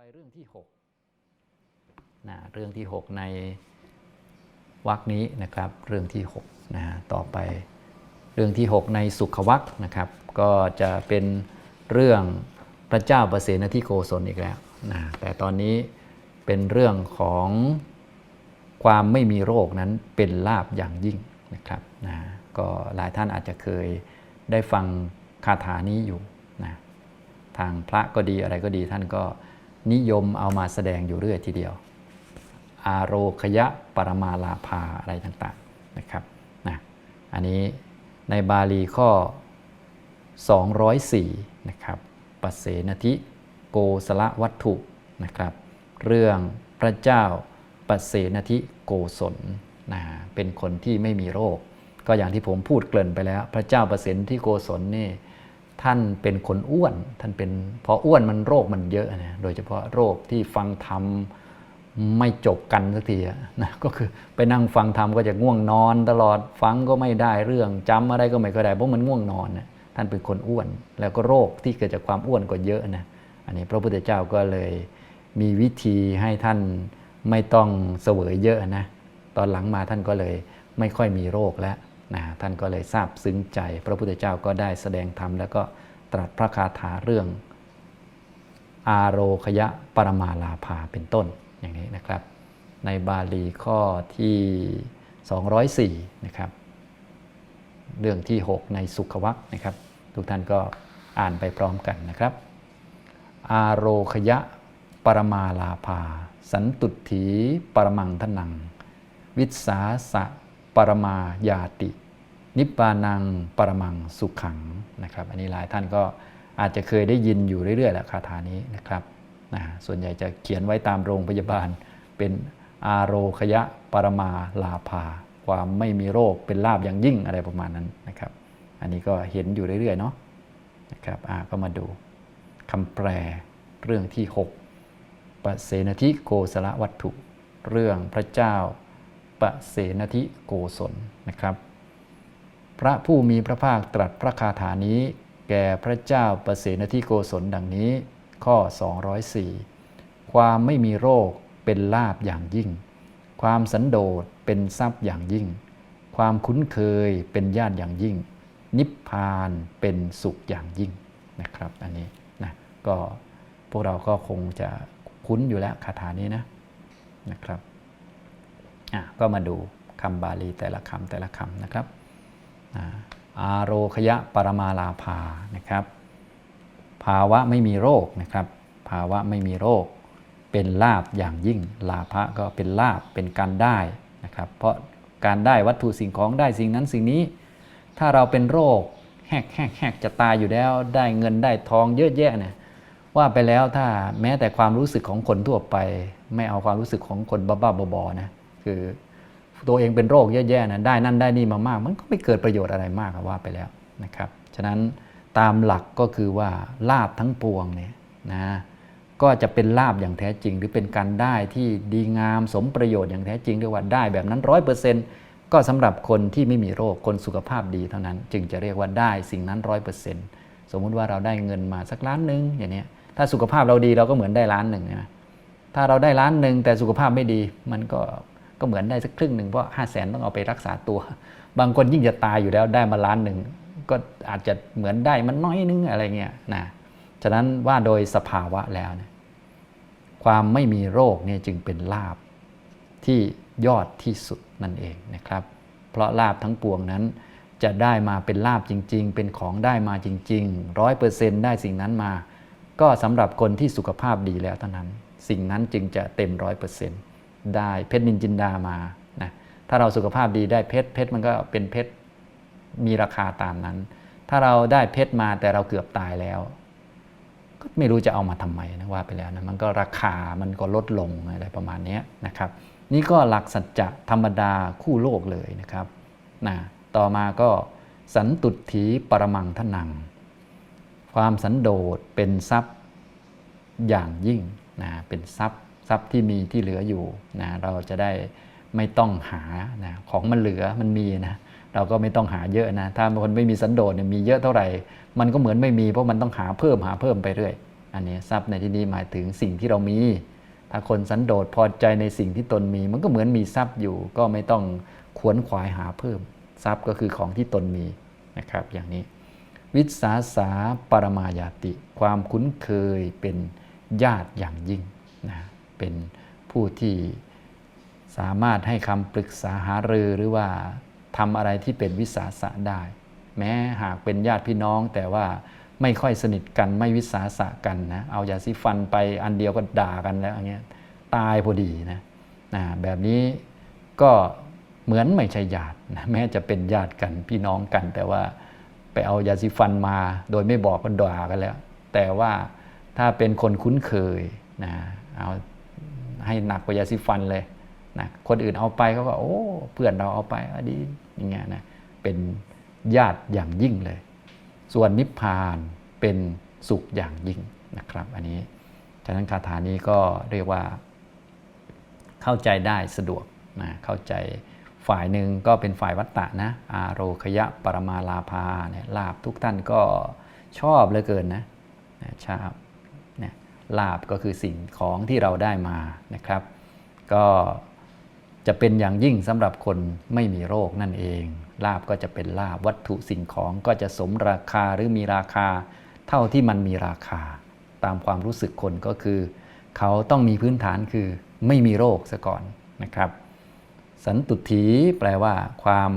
ไปเรื่องที่6นะเรื่องที่ 6 ในวรรคนี้นะครับ เรื่องที่6นะฮะต่อไปเรื่องที่ 6 ในสุขวัคนะครับ ก็จะเป็นเรื่องพระเจ้าประเสนที่โกศลอีกแล้วนะแต่ตอนนี้เป็นเรื่องของความไม่มีโรคนั้นเป็นลาบอย่างยิ่งนะครับนะก็หลายท่านอาจจะเคยได้ฟังคาถานี้อยู่นะทางพระก็ดีอะไรก็ดีท่านก็ นิยมเอามาแสดงอยู่เรื่อยทีเดียว อาโรคยะปรมาลาภาอะไรต่างๆนะครับนะอันนี้ในบาลีข้อ 204นะครับปเสนทิโกสละวัตถุนะครับ เรื่องพระเจ้าปเสนทิโกศลนะเป็นคนที่ไม่มีโรค ก็อย่างที่ผมพูดเกริ่นไปแล้ว พระเจ้าประเสนที่โกศลนี่ ท่านเป็นคนอ้วน ท่านเป็นเพราะอ้วนมันโรคมันเยอะนะโดยเฉพาะโรคที่ฟังธรรมไม่จบกันสักทีนะก็คือไปนั่งฟังธรรมก็จะง่วงนอน ตลอดฟังก็ไม่ได้เรื่องจำอะไรก็ไม่ค่อยได้เพราะมันง่วงนอนนะท่านเป็นคนอ้วน แล้วก็โรคที่เกิดจากความอ้วนก็เยอะนะอันนี้พระพุทธเจ้าก็เลยมีวิธีให้ท่านไม่ต้องเสวยเยอะนะตอนหลังมาท่านก็เลยไม่ค่อยมีโรคแล้ว นะท่านก็เลยทราบซึ้งใจ พระพุทธเจ้าก็ได้แสดงธรรมแล้วก็ตรัสพระคาถาเรื่อง อาโรคยะปรมาลาภาเป็นต้นอย่างนี้นะครับ ในบาลีข้อที่ 204นะครับเรื่องที่ 6 ในสุขวัคนะครับ ทุกท่านก็อ่านไปพร้อมกันนะครับ อาโรคยะปรมาลาภา สันตุถีปรมังทนัง วิสาสะ ปรมายาติ นิพพานังปรมังสุขขังนะครับ อันนี้หลายท่านก็อาจจะเคยได้ยินอยู่เรื่อยๆแหละคาถานี้นะครับนะส่วนใหญ่จะเขียนไว้ตามโรงพยาบาล เป็นอาโรคยะปรมาลาภาความไม่มีโรคเป็นลาบอย่างยิ่งอะไรประมาณนั้นนะครับ อันนี้ก็เห็นอยู่เรื่อยๆเนาะนะครับอ่าก็มาดูคำแปลเรื่องที่ 6ปเสนทิโกสละวัตถุ เรื่องพระเจ้า ปเสนทิโกศลนะครับ พระผู้มีพระภาคตรัสพระคาถานี้ แก่พระเจ้าปเสนทิโกศลดังนี้ ข้อ 204 ความไม่มีโรคเป็นลาบอย่างยิ่ง ความสันโดษเป็นทรัพย์อย่างยิ่ง ความคุ้นเคยเป็นญาติอย่างยิ่ง นิพพานเป็นสุขอย่างยิ่งนะครับ อันนี้นะก็พวกเราก็คงจะคุ้นอยู่แล้วคาถานี้นะนะครับ ก็มาดูคำบาลีแต่ละคำแต่ละคำนะครับอาโรคยะปรมาลาภานะครับ ภาวะไม่มีโรคนะครับ ภาวะไม่มีโรค เป็นลาบอย่างยิ่ง ลาภะก็เป็นลาบเป็นการได้นะครับ เพราะการได้วัตถุสิ่งของได้สิ่งนั้นสิ่งนี้ ถ้าเราเป็นโรคแหกแหกแหกจะตายอยู่แล้ว ได้เงินได้ทองเยอะแยะเนี่ยว่าไปแล้วถ้าแม้แต่ความรู้สึกของคนทั่วไป ไม่เอาความรู้สึกของคนบ้าๆบอๆนะ คือตัวเองเป็นโรคแย่ๆนะได้นั่นได้นี่มามาก มันก็ไม่เกิดประโยชน์อะไรมากว่าไปแล้วนะครับฉะนั้นตามหลักก็คือว่าลาบทั้งปวงเนี่ยนะก็จะเป็นลาบอย่างแท้จริง หรือเป็นการได้ที่ดีงามสมประโยชน์อย่างแท้จริงเรียกว่าได้แบบนั้นร้อยเปอร์เซ็นต์ก็สำหรับคนที่ไม่มีโรคคนสุขภาพดีเท่านั้น จึงจะเรียกว่าได้สิ่งนั้นร้อยเปอร์เซ็นต์สมมุติว่าเราได้เงินมาสักล้านหนึ่งอย่างนี้ถ้าสุขภาพเราดีเราก็เหมือนได้ล้านหนึ่งนะถ้าเราได้ล้านหนึ่งแต่สุขภาพไม่ดีมันก็ ก็เหมือนได้สักครึ่งหนึ่งเพราะห้าแสนต้องเอาไปรักษาตัว บางคนยิ่งจะตายอยู่แล้วได้มาล้านหนึ่งก็อาจจะเหมือนได้มันน้อยนึงอะไรเงี้ยนะฉะนั้นว่าโดยสภาวะแล้วเนี่ยความไม่มีโรคเนี่ยจึงเป็นลาบที่ยอดที่สุดนั่นเองนะครับ เพราะลาบทั้งปวงนั้น จะได้มาเป็นลาบจริง ๆ เป็นของได้มาจริงๆร้อยเปอร์เซ็นต์ได้สิ่งนั้นมา ก็สำหรับคนที่สุขภาพดีแล้วเท่านั้น สิ่งนั้นจึงจะเต็มร้อยเปอร์เซ็นต์ ได้เพชรนินจินดามานะถ้าเราสุขภาพดีได้เพชรเพชรมันก็เป็นเพชรมีราคาตามนั้น ถ้าเราได้เพชรมาแต่เราเกือบตายแล้ว ก็ไม่รู้จะเอามาทำไมนะว่าไปแล้วนะมันก็ราคามันก็ลดลงอะไรประมาณนี้นะครับ นี่ก็หลักสัจจะธรรมดาคู่โลกเลยนะครับนะต่อมาก็สันตุถีปรมังทนัง ความสันโดษเป็นทรัพย์อย่างยิ่งนะเป็นทรัพย์ ทรัพย์ที่มีที่เหลืออยู่นะเราจะได้ไม่ต้องหานะของมันเหลือมันมีนะเราก็ไม่ต้องหาเยอะนะถ้าคนไม่มีสันโดษเนี่ยมีเยอะเท่าไหร่ มันก็เหมือนไม่มีเพราะมันต้องหาเพิ่มหาเพิ่มไปเรื่อย อันนี้ทรัพย์ในที่นี้หมายถึงสิ่งที่เรามี ถ้าคนสันโดษพอใจในสิ่งที่ตนมี มันก็เหมือนมีทรัพย์อยู่ ก็ไม่ต้องขวนขวายหาเพิ่ม ทรัพย์ก็คือของที่ตนมีนะครับ อย่างนี้ วิสาสาปรมายาติ ความคุ้นเคยเป็นญาติอย่างยิ่งนะ เป็นผู้ที่สามารถให้คำปรึกษาหารือหรือว่าทำอะไรที่เป็นวิสาสะได้ แม้หากเป็นญาติพี่น้องแต่ว่าไม่ค่อยสนิทกันไม่วิสาสะกันนะเอายาสีฟันไปอันเดียวก็ด่ากันแล้วอย่างเงี้ยตายพอดีนะนะแบบนี้ก็เหมือนไม่ใช่ญาตินะแม้จะเป็นญาติกันพี่น้องกัน แต่ว่าไปเอายาสีฟันมา โดยไม่บอกก็ด่ากันแล้ว แต่ว่าถ้าเป็นคนคุ้นเคยนะเอา ให้หนักกว่ายาสีฟันเลยนะคนอื่นเอาไปเขาก็โอ้เพื่อนเราเอาไปอดีอย่างเงี้ยนะเป็นญาติอย่างยิ่งเลย ส่วนนิพพานเป็นสุขอย่างยิ่งนะครับ อันนี้ฉะนั้นคาถานี้ก็เรียกว่า เข้าใจได้สะดวกนะเข้าใจฝ่ายหนึ่งก็เป็นฝ่ายวัตตะนะอาโรคยะปรมาลาภาเนี่ยลาบทุกท่านก็ชอบเหลือเกินนะนะชอบ ลาบก็คือสิ่งของที่เราได้มานะครับ ก็จะเป็นอย่างยิ่งสำหรับคนไม่มีโรคนั่นเอง ลาบก็จะเป็นลาบวัตถุสิ่งของก็จะสมราคาหรือมีราคา เท่าที่มันมีราคา ตามความรู้สึกคนก็คือ เขาต้องมีพื้นฐานคือไม่มีโรคซะก่อนนะครับ สันตุถีแปลว่า ความ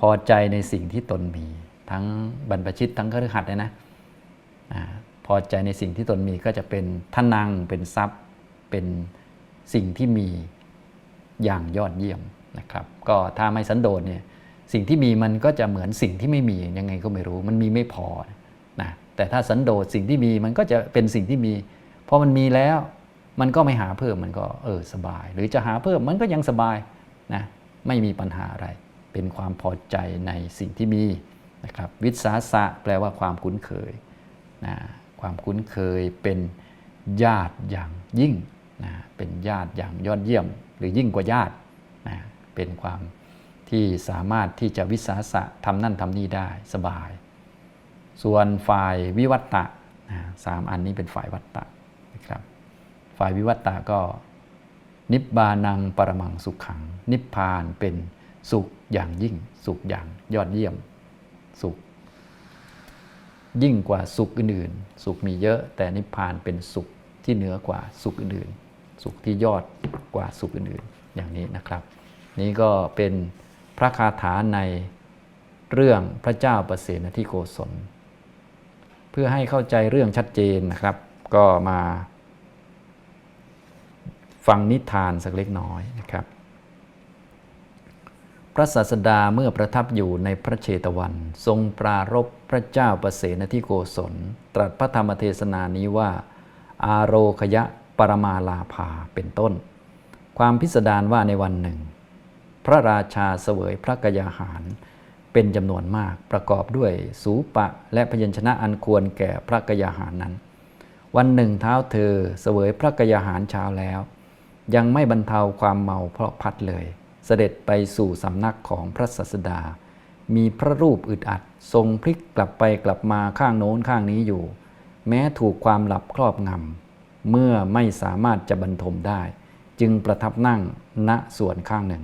พอใจในสิ่งที่ตนมี ทั้งบรรพชิตทั้งคฤหัสถ์เลยนะ อาพอใจในสิ่งที่ตนมีก็จะเป็นทนังเป็นทรัพย์เป็นสิ่งที่มีอย่างยอดเยี่ยมนะครับ ก็ถ้าไม่สันโดษเนี่ยสิ่งที่มีมันก็จะเหมือนสิ่งที่ไม่มียังไงก็ไม่รู้ มันมีไม่พอนะแต่ถ้าสันโดษสิ่งที่มีมันก็จะเป็นสิ่งที่มีพอมันมีแล้วมันก็ไม่หาเพิ่มมันก็เออสบาย หรือจะหาเพิ่มมันก็ยังสบายนะไม่มีปัญหาอะไร เป็นความพอใจในสิ่งที่มีนะครับวิสาสะแปลว่าความคุ้นเคยนะ ความคุ้นเคยเป็นญาติอย่างยิ่งนะเป็นญาติอย่างยอดเยี่ยม หรือยิ่งกว่าญาตินะเป็นความที่สามารถที่จะวิสาสะทำนั่นทำนี่ได้สบาย ส่วนฝ่ายวิวัตตะนะสามอันนี้เป็นฝ่ายวัตตะนะครับฝ่ายวิวัตตะก็นิบบานังปรมังสุขขัง นิพพานเป็นสุขอย่างยิ่ง สุขอย่างยอดเยี่ยม สุข ยิ่งกว่าสุขอื่นๆ สุขมีเยอะ แต่นิพพานเป็นสุขที่เหนือกว่าสุขอื่นๆ สุขที่ยอดกว่าสุขอื่นๆ อย่างนี้นะครับ นี้ก็เป็นพระคาถาในเรื่องพระเจ้าประเสนที่โกศล เพื่อให้เข้าใจเรื่องชัดเจนนะครับ ก็มา ฟังนิทานสักเล็กน้อยนะครับ ระศาสดาเมื่อประทับอยู่ในพระเชตวัน ทรงปรารบพระเจ้าประเสนที่โกศล ตรัสพระธรรมเทศนานี้ว่า อาโรคยะปรมาลาภาเป็นต้น ความพิสดารว่าในวันหนึ่ง พระราชาเสวยพระกยาหาร เป็นจำนวนมากประกอบด้วยสูปะและพยัญชนะอันควรแก่พระกยาหารนั้น วันหนึ่งเท้าเธอเสวยพระกยาหารเช้าแล้ว ยังไม่บรรเทาความเมาเพราะพัดเลย เสด็จไปสู่สำนักของพระศาสดา มีพระรูปอึดอัด ทรงพลิกกลับไปกลับมาข้างโน้นข้างนี้อยู่ แม้ถูกความหลับครอบงำ เมื่อไม่สามารถจะบรรทมได้ จึงประทับนั่งณส่วนข้างหนึ่ง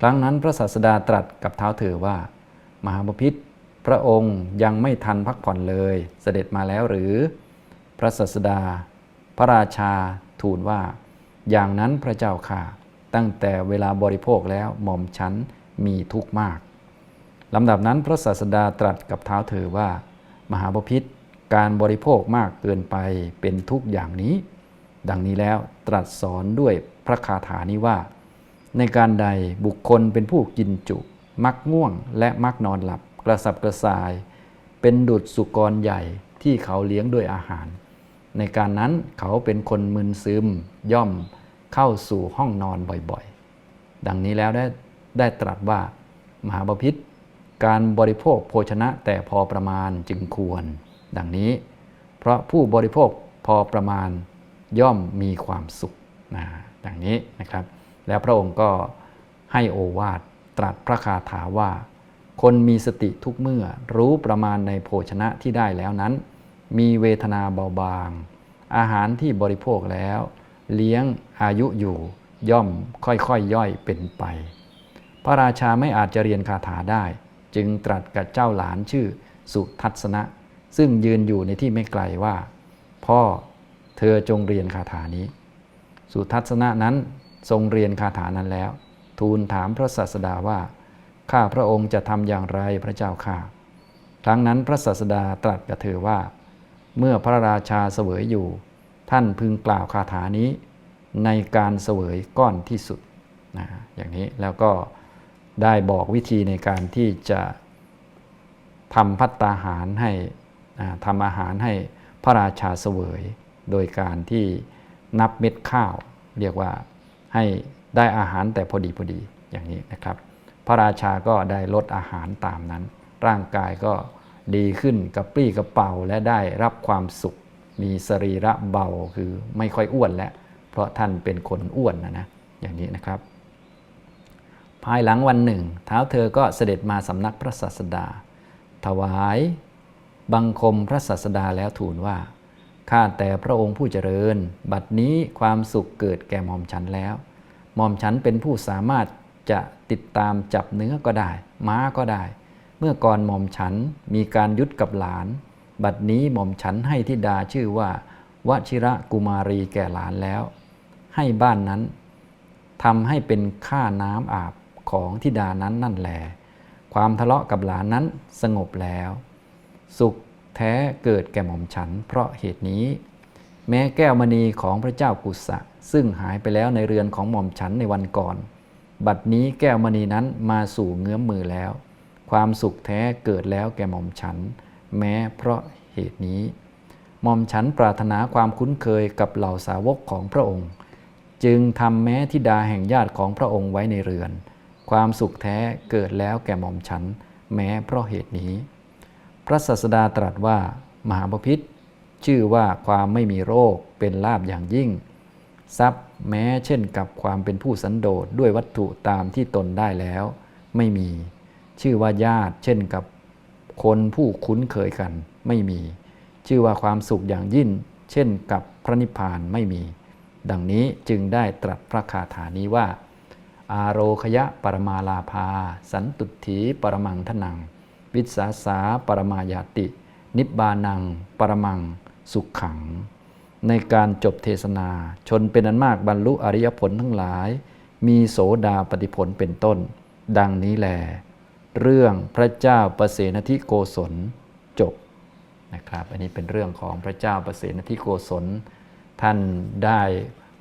ครั้งนั้นพระศาสดาตรัสกับเท้าเธอว่า มหาบพิษพระองค์ยังไม่ทันพักผ่อนเลย เสด็จมาแล้วหรือ พระศาสดา พระราชาทูลว่า อย่างนั้นพระเจ้าค่ะ ตั้งแต่เวลาบริโภคแล้วหม่อมฉันมีทุกข์มากลำดับนั้นพระศาสดาตรัสกับเท้าเธอว่า มหาบพิษการบริโภคมากเกินไปเป็นทุกข์อย่างนี้ ดังนี้แล้วตรัสสอนด้วยพระคาถานี้ว่า ในการใดบุคคลเป็นผู้กินจุ มักง่วงและมักนอนหลับกระสับกระส่าย เป็นดุจสุกรใหญ่ที่เขาเลี้ยงด้วยอาหาร ในการนั้นเขาเป็นคนมึนซึมย่อม เข้าสู่ห้องนอนบ่อยๆ ดังนี้แล้วได้ได้ตรัสว่ามหาบพิษการบริโภคโภชนะแต่พอประมาณจึงควร ดังนี้ เพราะผู้บริโภคพอประมาณย่อมมีความสุขนะดังนี้นะครับ แล้วพระองค์ก็ให้โอวาทตรัสพระคาถาว่า คนมีสติทุกเมื่อรู้ประมาณในโภชนะที่ได้แล้วนั้น มีเวทนาเบาบาง อาหารที่บริโภคแล้ว เลี้ยงอายุอยู่ย่อมค่อยๆยย่อยเป็นไป พระราชาไม่อาจจะเรียนคาถาได้ จึงตรัสกับเจ้าหลานชื่อสุทัศนะ ซึ่งยืนอยู่ในที่ไม่ไกลว่า พ่อเธอจงเรียนคาถานี้ สุทัศนะนั้นทรงเรียนคาถานั้นแล้ว ทูลถามพระศาสดาว่า ข้าพระองค์จะทำอย่างไรพระเจ้าข้าครั้งนั้นพระศาสดาตรัสกับเธอว่า เมื่อพระราชาเสวยอยู่ ท่านพึงกล่าวคาถานี้ในการเสวยก้อนที่สุดนะอย่างนี้แล้วก็ได้บอกวิธีในการที่จะทำพัตตาหารให้อ่าทำอาหารให้พระราชาเสวย โดยการที่นับเม็ดข้าว เรียกว่าให้ได้อาหารแต่พอดีพอดีอย่างนี้นะครับ พระราชาก็ได้ลดอาหารตามนั้น ร่างกายก็ดีขึ้นกระปรี้กระเป๋าและได้รับความสุข มีสรีระเบาคือไม่ค่อยอ้วนแล้ว เพราะท่านเป็นคนอ้วนนะนะอย่างนี้นะครับ ภายหลังวันหนึ่ง เท้าเธอก็เสด็จมาสำนักพระศาสดา ถวายบังคมพระศาสดาแล้วทูลว่าข้าแต่พระองค์ผู้เจริญ บัดนี้ความสุขเกิดแก่หม่อมฉันแล้วหม่อมฉันเป็นผู้สามารถจะติดตามจับเนื้อก็ได้ ม้าก็ได้ เมื่อก่อนหม่อมฉันมีการยุดกับหลาน บัดนี้หม่อมฉันให้ทิดาชื่อว่าวชิระกุมารีแก่หลานแล้ว ให้บ้านนั้นทำให้เป็นค่าน้ำอาบของทิดานั้นนั่นแหลความทะเลาะกับหลานนั้นสงบแล้ว สุขแท้เกิดแก่หม่อมฉัน เพราะเหตุนี้ แม้แก้วมณีของพระเจ้ากุสะ ซึ่งหายไปแล้วในเรือนของหม่อมฉันในวันก่อน บัดนี้แก้วมณีนั้นมาสู่เงื้อมมือแล้ว ความสุขแท้เกิดแล้วแก่หม่อมฉัน แม้เพราะเหตุนี้หม่อมฉันปรารถนาความคุ้นเคยกับเหล่าสาวกของพระองค์ จึงทำแม้ทิดาแห่งญาติของพระองค์ไว้ในเรือน ความสุขแท้เกิดแล้วแก่หม่อมฉัน แม้เพราะเหตุนี้ พระศาสดาตรัสว่ามหาปพิธชื่อว่าความไม่มีโรคเป็นลาบอย่างยิ่ง ทรัพย์แม้เช่นกับความเป็นผู้สันโดษด้วยวัตถุตามที่ตนได้แล้ว ไม่มี ชื่อว่าญาติ เช่นกับ คนผู้คุ้นเคยกันไม่มี ชื่อว่าความสุขอย่างยิ่ง เช่นกับพระนิพพานไม่มี ดังนี้จึงได้ตรัสพระคาถานี้ว่า อาโรคยะปรมาลาภา สันตุถีปรมังทนัง วิสาสาปรมายาติ นิบานัง ปรมัง สุขขัง ในการจบเทศนา ชนเป็นอันมากบรรลุอริยผลทั้งหลาย มีโสดาปฏิผลเป็นต้น ดังนี้แล เรื่องพระเจ้าประเสนทิโกศลจบนะครับอันนี้เป็นเรื่องของพระเจ้าประเสนทิโกศล ท่านได้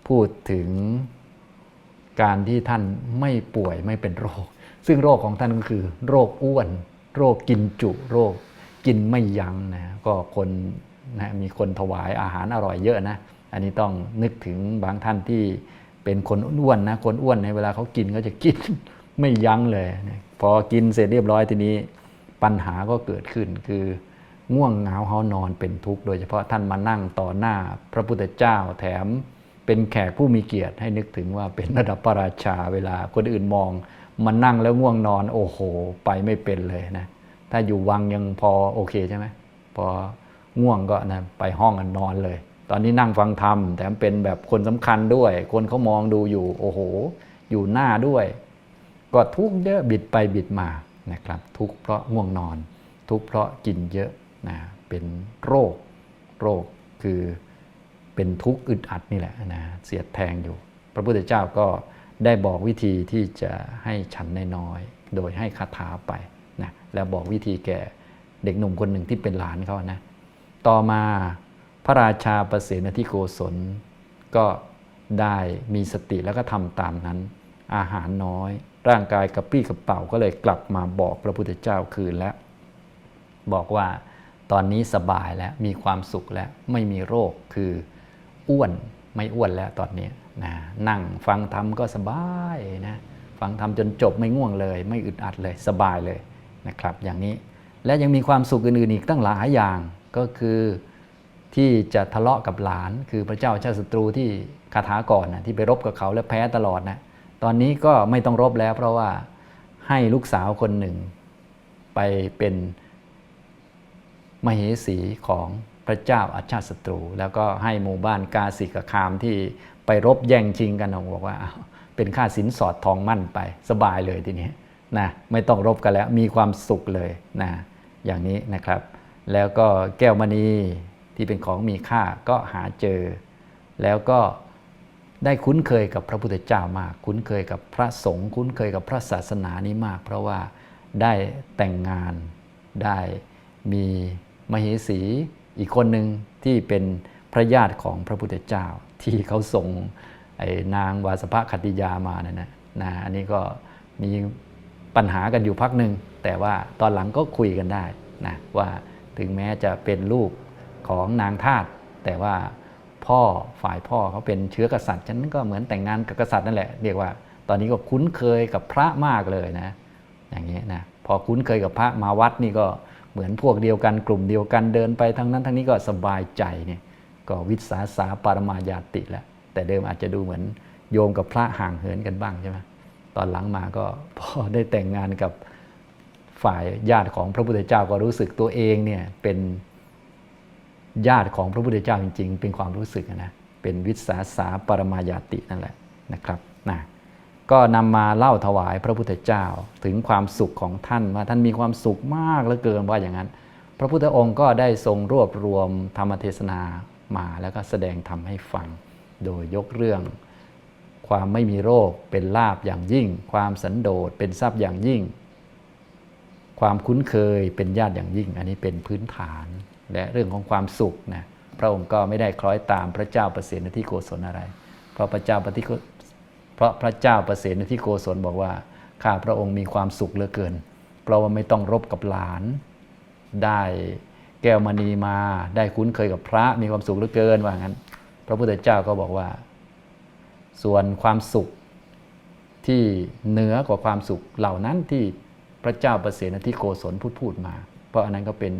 พูดถึงการที่ท่านไม่ป่วยไม่เป็นโรค ซึ่งโรคของท่านก็คือ โรคอ้วน โรคกินจุโรคกินไม่ยั้งนะก็คนนะมีคนถวายอาหารอร่อยเยอะนะ อันนี้ต้องนึกถึงบางท่านที่เป็นคนอ้วนนะ คนอ้วนในเวลาเขากินเขาจะกินไม่ยั้งเลยนะ พอกินเสร็จเรียบร้อยทีนี้ปัญหาก็เกิดขึ้นคือง่วงเหงาเฮานอนเป็นทุกข์โดยเฉพาะท่านมานั่งต่อหน้าพระพุทธเจ้าแถมเป็นแขกผู้มีเกียรติให้นึกถึงว่าเป็นระดับพระราชาเวลาคนอื่นมองมานั่งแล้วง่วงนอนโอ้โห ไปไม่เป็นเลยนะถ้าอยู่วังยังพอโอเคใช่ไหมพอง่วงก็นะไปห้องกันนอนเลย ตอนนี้นั่งฟังธรรมแถมเป็นแบบคนสำคัญด้วย คนเขามองดูอยู่โอ้โห อยู่หน้าด้วย ก็ทุกข์เยอะบิดไปบิดมานะครับ ทุกข์เพราะง่วงนอน ทุกข์เพราะกินเยอะนะเป็นโรค โรคคือเป็นทุกข์อึดอัดนี่แหละนะเสียดแทงอยู่ พระพุทธเจ้าก็ได้บอกวิธีที่จะให้ฉันน้อยๆโดยให้คาถาไปนะแล้วบอกวิธีแก่เด็กหนุ่มคนหนึ่งที่เป็นหลานเขานะต่อมาพระราชาประเสนทิโกศลก็ได้มีสติแล้วก็ทำตามนั้น อาหารน้อย ร่างกายกระปี้กระเป๋าก็เลยกลับมาบอกพระพุทธเจ้าคืนแล้ว บอกว่าตอนนี้สบายแล้วมีความสุขแล้วไม่มีโรคคืออ้วนไม่อ้วนแล้วตอนนี้นะนั่งฟังธรรมก็สบายนะฟังธรรมจนจบไม่ง่วงเลย ไม่อึดอัดเลยสบายเลยนะครับ อย่างนี้และยังมีความสุขอื่นๆอีกตั้งหลายอย่างก็คือที่จะทะเลาะกับหลานคือพระเจ้าชาติศัตรูที่คาถาก่อนนะที่ไปรบกับเขาแล้วแพ้ตลอดนะ ตอนนี้ก็ไม่ต้องรบแล้วเพราะว่าให้ลูกสาวคนหนึ่ง ไปเป็นมเหสีของพระเจ้าอาชาติศัตรู แล้วก็ให้หมู่บ้านกาสิกคามที่ไปรบแย่งชิงกันองบอกว่าเป็นค่าสินสอดทองมั่นไปสบายเลยทีนี้นะไม่ต้องรบกันแล้วมีความสุขเลยนะอย่างนี้นะครับ แล้วก็แก้วมณีที่เป็นของมีค่าก็หาเจอ แล้วก็ ได้คุ้นเคยกับพระพุทธเจ้ามาก คุ้นเคยกับพระสงฆ์คุ้นเคยกับพระศาสนานี้มาก เพราะว่าได้แต่งงานได้มีมเหสีอีกคนหนึ่งที่เป็นพระญาติของพระพุทธเจ้า ที่เขาส่งไอ้นางวาสภคติยามานะนะนะอันนี้ก็มีปัญหากันอยู่พักหนึ่งแต่ว่าตอนหลังก็คุยกันได้นะว่าถึงแม้จะเป็นลูกของนางทาสแต่ว่า พ่อฝ่ายพ่อเขาเป็นเชื้อกษัตริย์ฉันก็เหมือนแต่งงานกับกษัตริย์นั่นแหละเรียกว่า ตอนนี้ก็คุ้นเคยกับพระมากเลยนะ อย่างนี้นะพอคุ้นเคยกับพระมาวัดนี่ก็เหมือนพวกเดียวกันกลุ่มเดียวกันเดินไปทั้งนั้นทั้งนี้ก็สบายใจเนี่ยก็วิสาสาปารมายาติแล้วแต่เดิมอาจจะดูเหมือนโยมกับพระห่างเหินกันบ้างใช่ไหมตอนหลังมาก็พอได้แต่งงานกับฝ่ายญาติของพระพุทธเจ้าก็รู้สึกตัวเองเนี่ยเป็น ญาติของพระพุทธเจ้าจริง ๆ เป็นความรู้สึกนะเป็นวิสาสาปรมายาตินั่นแหละนะครับนะก็นำมาเล่าถวายพระพุทธเจ้าถึงความสุขของท่านว่าท่านมีความสุขมากเหลือเกินว่าอย่างนั้น พระพุทธองค์ก็ได้ทรงรวบรวมธรรมเทศนามาแล้วก็แสดงธรรมให้ฟัง โดยยกเรื่อง ความไม่มีโรคเป็นลาบอย่างยิ่ง ความสันโดษเป็นทรัพย์อย่างยิ่ง ความคุ้นเคยเป็นญาติอย่างยิ่ง อันนี้เป็นพื้นฐาน และเรื่องของความสุขนะพระองค์ก็ไม่ได้คล้อยตามพระเจ้าประเสนที่โกศลอะไร เพราะพระเจ้าปฏิเพราะพระเจ้าประเสนที่โกศลบอกว่าข้าพระองค์มีความสุขเหลือเกิน เพราะว่าไม่ต้องรบกับหลาน ได้แก้วมณีมาได้คุ้นเคยกับพระมีความสุขเหลือเกินว่างั้น พระพุทธเจ้าก็บอกว่า ส่วนความสุขที่เหนือกว่าความสุขเหล่านั้นที่พระเจ้าประเสนที่โกศลพูดพูดมา เพราะอันนั้นก็เป็น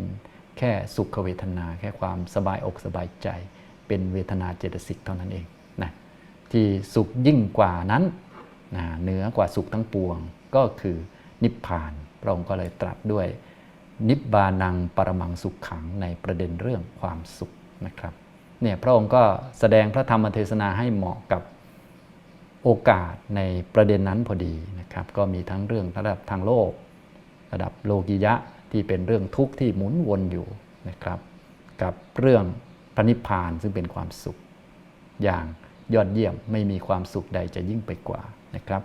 แค่สุขเวทนา แค่ความสบายอกสบายใจ เป็นเวทนาเจตสิกเท่านั้นเองนะที่สุขยิ่งกว่านั้นนะเหนือกว่าสุขทั้งปวงก็คือนิพพานพระองค์ก็เลยตรัสด้วย นิบบานังปรมังสุขขังในประเด็นเรื่องความสุขนะครับเนี่ยพระองค์ก็แสดงพระธรรมเทศนาให้เหมาะกับโอกาสในประเด็นนั้นพอดีนะครับ ก็มีทั้งเรื่องระดับทางโลก ระดับโลกิยะ ที่เป็นเรื่องทุกข์ที่หมุนวนอยู่นะครับ กับเรื่องพระนิพพานซึ่งเป็นความสุข อย่างยอดเยี่ยมไม่มีความสุขใดจะยิ่งไปกว่านะครับ